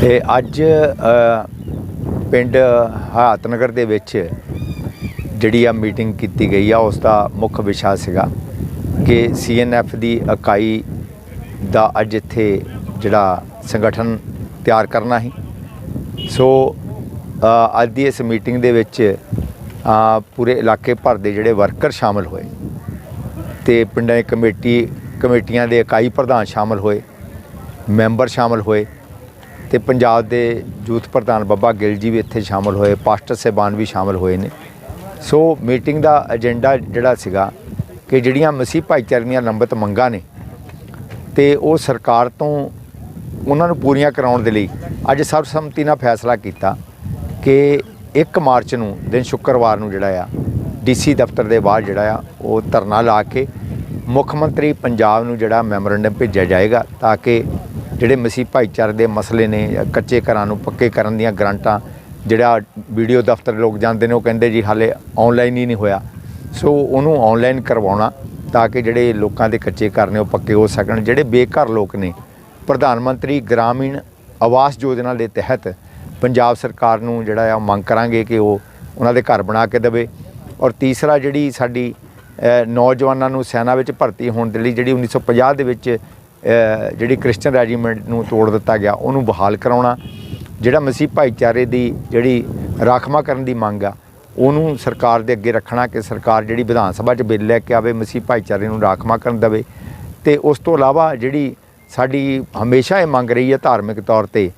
ਤੇ ਅੱਜ ਅ, ਪਿੰਡ ਹਾਤਨਗਰ ਦੇ ਵਿੱਚ ਜਿਹੜੀ ਆ ਮੀਟਿੰਗ ਕੀਤੀ ਗਈ ਆ ਉਸ ਦਾ ਮੁੱਖ ਵਿਸ਼ਾ ਸੀਗਾ ਕਿ ਸੀਐਨਐਫ ਦੀ ਇਕਾਈ ਦਾ ਅੱਜ ਇੱਥੇ ਜਿਹੜਾ ਸੰਗਠਨ ਤਿਆਰ ਕਰਨਾ ਸੀ। ਸੋ ਅੱਜ ਦੀ ਇਸ ਮੀਟਿੰਗ ਦੇ ਵਿੱਚ ਪੂਰੇ ਇਲਾਕੇ ਭਰ ਦੇ ਜਿਹੜੇ ਵਰਕਰ ਸ਼ਾਮਲ ਹੋਏ ਤੇ ਪਿੰਡਾਂ ਦੀ ਕਮੇਟੀ ਕਮੇਟੀਆਂ ਦੇ ਇਕਾਈ ਪ੍ਰਧਾਨ ਸ਼ਾਮਲ ਹੋਏ ਮੈਂਬਰ ਸ਼ਾਮਲ ਹੋਏ। ਤੇ ਪੰਜਾਬ ਦੇ ਯੂਥ ਪ੍ਰਧਾਨ ਬੱਬਾ ਗਿੱਲ ਜੀ ਵੀ ਇੱਥੇ ਸ਼ਾਮਲ ਹੋਏ, ਪਾਸਟਰ ਸਾਹਿਬਾਨ ਵੀ ਸ਼ਾਮਲ ਹੋਏ ਨੇ। ਸੋ ਮੀਟਿੰਗ ਦਾ ਏਜੰਡਾ ਜਿਹੜਾ ਸੀਗਾ ਕਿ ਜਿਹੜੀਆਂ ਮਸੀਹ ਭਾਈਚਾਰੇ ਦੀਆਂ ਲੰਬਤ ਮੰਗਾਂ ਨੇ ਤੇ ਉਹ ਸਰਕਾਰ ਤੋਂ ਉਹਨਾਂ ਨੂੰ ਪੂਰੀਆਂ ਕਰਾਉਣ ਦੇ ਲਈ ਅੱਜ ਸਰਬਸੰਮਤੀ ਨਾਲ ਫੈਸਲਾ ਕੀਤਾ ਕਿ 1 ਮਾਰਚ ਨੂੰ, ਦਿਨ ਸ਼ੁੱਕਰਵਾਰ ਨੂੰ ਜਿਹੜਾ ਆ ਡੀਸੀ ਦਫ਼ਤਰ ਦੇ ਬਾਹਰ ਜਿਹੜਾ ਆ, ਉਹ ਧਰਨਾ ਲਾ ਕੇ ਮੁੱਖ ਮੰਤਰੀ ਪੰਜਾਬ ਨੂੰ ਜਿਹੜਾ ਮੈਮੋਰੰਡਮ ਭੇਜਿਆ ਜਾਏਗਾ ਤਾਂ ਕਿ ਜਿਹੜੇ ਮਸੀਹ ਭਾਈਚਾਰੇ ਦੇ ਮਸਲੇ ਨੇ ਕੱਚੇ ਘਰਾਂ ਨੂੰ ਪੱਕੇ ਕਰਨ ਦੀਆਂ ਗਰੰਟਾਂ, ਜਿਹੜਾ ਵੀਡੀਓ ਦਫ਼ਤਰ ਲੋਕ ਜਾਂਦੇ ਨੇ, ਉਹ ਕਹਿੰਦੇ ਜੀ ਹਾਲੇ ਆਨਲਾਈਨ ਹੀ ਨਹੀਂ ਹੋਇਆ। ਸੋ ਉਹਨੂੰ ਆਨਲਾਈਨ ਕਰਵਾਉਣਾ ਤਾਂ ਕਿ ਜਿਹੜੇ ਲੋਕਾਂ ਦੇ ਕੱਚੇ ਘਰ ਨੇ ਉਹ ਪੱਕੇ ਹੋ ਸਕਣ। ਜਿਹੜੇ ਬੇਘਰ ਲੋਕ ਨੇ, ਪ੍ਰਧਾਨ ਮੰਤਰੀ ਗ੍ਰਾਮੀਣ ਆਵਾਸ ਯੋਜਨਾ ਦੇ ਤਹਿਤ ਪੰਜਾਬ ਸਰਕਾਰ ਨੂੰ ਜਿਹੜਾ ਆ ਮੰਗ ਕਰਾਂਗੇ ਕਿ ਉਹ ਉਹਨਾਂ ਦੇ ਘਰ ਬਣਾ ਕੇ ਦੇਵੇ। ਔਰ ਤੀਸਰਾ ਜਿਹੜੀ ਸਾਡੀ ਨੌਜਵਾਨਾਂ ਨੂੰ ਸੈਨਾ ਵਿੱਚ ਭਰਤੀ ਹੋਣ ਦੇ ਲਈ ਜਿਹੜੀ 1950 ਦੇ ਵਿੱਚ ਜਿਹੜੀ ਕ੍ਰਿਸਚਨ ਰੈਜੀਮੈਂਟ ਨੂੰ ਤੋੜ ਦਿੱਤਾ ਗਿਆ, ਉਹਨੂੰ ਬਹਾਲ ਕਰਾਉਣਾ, ਜਿਹੜਾ ਮਸੀਹ ਭਾਈਚਾਰੇ ਦੀ ਜਿਹੜੀ ਰਾਖਵਾ ਕਰਨ ਦੀ ਮੰਗ ਆ, ਉਹਨੂੰ ਸਰਕਾਰ ਦੇ ਅੱਗੇ ਰੱਖਣਾ ਕਿ ਸਰਕਾਰ ਜਿਹੜੀ ਵਿਧਾਨ ਸਭਾ 'ਚ ਬਿੱਲ ਲੈ ਕੇ ਆਵੇ, ਮਸੀਹ ਭਾਈਚਾਰੇ ਨੂੰ ਰਾਖਵਾ ਕਰਨ ਦੇਵੇ ਤੇ ਉਸ ਤੋਂ ਇਲਾਵਾ ਜਿਹੜੀ ਸਾਡੀ ਹਮੇਸ਼ਾ ਇਹ ਮੰਗ ਰਹੀ ਹੈ ਧਾਰਮਿਕ ਤੌਰ ਤੇ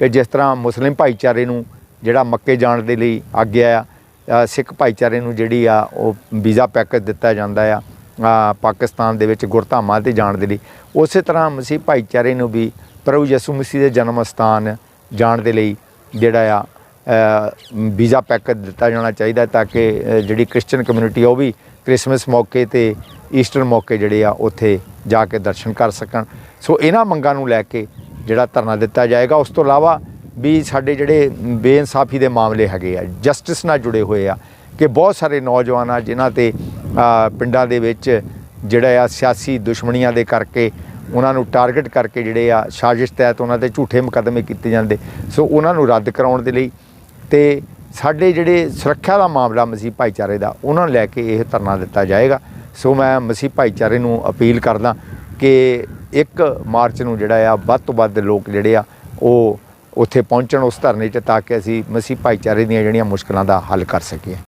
ਕਿ ਜਿਸ ਤਰ੍ਹਾਂ ਮੁਸਲਿਮ ਭਾਈਚਾਰੇ ਨੂੰ ਜਿਹੜਾ ਮੱਕੇ ਜਾਣ ਦੇ ਲਈ ਆਗਿਆ ਆ ਸਿੱਖ ਭਾਈਚਾਰੇ ਨੂੰ ਜਿਹੜੀ ਆ ਉਹ ਵੀਜ਼ਾ ਪੈਕੇਜ ਦਿੱਤਾ ਜਾਂਦਾ ਆ ਪਾਕਿਸਤਾਨ ਦੇ ਵਿੱਚ ਗੁਰਧਾਮਾਂ ਤੇ ਜਾਣ ਦੇ ਲਈ। ਉਸੇ ਤਰ੍ਹਾਂ ਮਸੀਹ ਭਾਈਚਾਰੇ ਨੂੰ ਵੀ ਪ੍ਰਭੂ ਯਿਸੂ ਮਸੀਹ ਦੇ ਜਨਮ ਸਥਾਨ ਜਾਣ ਦੇ ਲਈ ਜਿਹੜਾ ਆ ਵੀਜ਼ਾ ਪੈਕੇਜ ਦਿੱਤਾ ਜਾਣਾ ਚਾਹੀਦਾ ਤਾਂ ਕਿ ਜਿਹੜੀ ਕ੍ਰਿਸਚੀਅਨ ਕਮਿਊਨਿਟੀ ਆ ਉਹ ਵੀ ਕ੍ਰਿਸਮਸ ਮੌਕੇ ਤੇ, ਈਸਟਰ ਮੌਕੇ ਜਿਹੜੇ ਆ ਉੱਥੇ ਜਾ ਕੇ ਦਰਸ਼ਨ ਕਰ ਸਕਣ। ਸੋ ਇਹਨਾਂ ਮੰਗਾਂ ਨੂੰ ਲੈ ਕੇ ਜਿਹੜਾ ਧਰਨਾ ਦਿੱਤਾ ਜਾਏਗਾ। ਉਸ ਤੋਂ ਇਲਾਵਾ ਵੀ ਸਾਡੇ ਜਿਹੜੇ ਬੇਇਨਸਾਫੀ ਦੇ ਮਾਮਲੇ ਹੈਗੇ ਆ, ਜਸਟਿਸ ਨਾਲ ਜੁੜੇ ਹੋਏ ਆ ਕਿ ਬਹੁਤ ਸਾਰੇ ਨੌਜਵਾਨ ਆ ਜਿਨ੍ਹਾਂ ਤੇ ਪਿੰਡਾਂ ਦੇ ਵਿੱਚ ਜਿਹੜਾ ਆ ਸਿਆਸੀ ਦੁਸ਼ਮਣੀਆਂ ਦੇ ਕਰਕੇ ਉਹਨਾਂ ਨੂੰ ਟਾਰਗੇਟ ਕਰਕੇ ਜਿਹੜੇ ਆ ਸਾਜ਼ਿਸ਼ ਤਹਿਤ ਉਹਨਾਂ ਤੇ ਝੂਠੇ ਮੁਕੱਦਮੇ ਕੀਤੇ ਜਾਂਦੇ। ਸੋ ਉਹਨਾਂ ਨੂੰ ਰੱਦ ਕਰਾਉਣ ਦੇ ਲਈ ਤੇ ਸਾਡੇ ਜਿਹੜੇ ਸੁਰੱਖਿਆ ਦਾ ਮਾਮਲਾ ਮਸੀਹ ਭਾਈਚਾਰੇ ਦਾ, ਉਹਨਾਂ ਨੂੰ ਲੈ ਕੇ ਇਹ ਧਰਨਾ ਦਿੱਤਾ ਜਾਏਗਾ। ਸੋ ਮੈਂ ਮਸੀਹ ਭਾਈਚਾਰੇ ਨੂੰ ਅਪੀਲ ਕਰਦਾ ਕਿ 1 ਮਾਰਚ ਨੂੰ ਜਿਹੜਾ ਆ ਵੱਧ ਤੋਂ ਵੱਧ ਲੋਕ ਜਿਹੜੇ ਆ ਉਹ ਉੱਥੇ ਪਹੁੰਚਣ ਉਸ ਧਰਨੇ 'ਚ ਤਾਂ ਕਿ ਅਸੀਂ ਮਸੀਹ ਭਾਈਚਾਰੇ ਦੀਆਂ ਜਿਹੜੀਆਂ ਮੁਸ਼ਕਲਾਂ ਦਾ ਹੱਲ ਕਰ ਸਕੀਏ।